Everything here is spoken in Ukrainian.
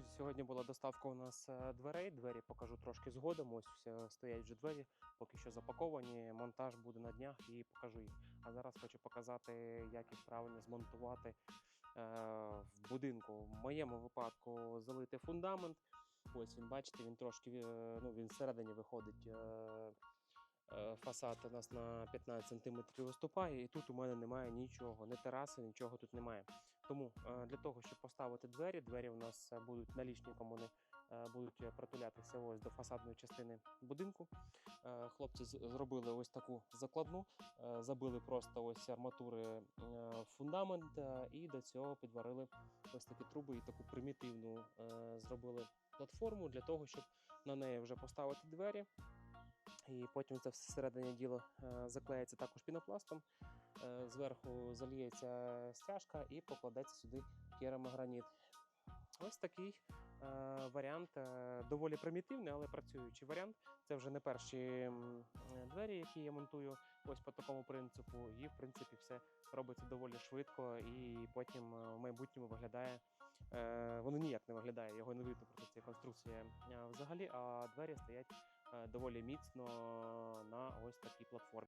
Друзі, сьогодні була доставка у нас е, дверей. Двері покажу трошки згодом. Ось все, стоять вже двері, поки що запаковані. Монтаж буде на днях і покажу їх. А зараз хочу показати, як їх правильно змонтувати е, в будинку. В моєму випадку залити фундамент. Ось він, бачите, він трошки е, ну, він всередині виходить. Фасад у нас на 15 см виступає, і тут у мене немає нічого, ні тераси, нічого тут немає. Тому е, для того, щоб поставити двері, двері у нас е, будуть налічником, вони е, будуть притулятися ось до фасадної частини будинку. Хлопці зробили ось таку закладну, забили просто ось арматури фундамент і до цього підварили ось такі труби і таку примітивну зробили платформу для того, щоб на неї вже поставити двері. І потім це все всередині діло е, заклеїться також пінопластом. Е, Зверху заліється стяжка і покладеться сюди керамограніт. Ось такий е, варіант, доволі примітивний, але працюючий варіант. Це вже не перші двері, які я монтую ось по такому принципу. І в принципі все робиться доволі швидко, і потім в майбутньому виглядає. Воно ніяк не виглядає, його не видно просто ця конструкція взагалі, а двері стоять доволі міцно на ось такій платформі.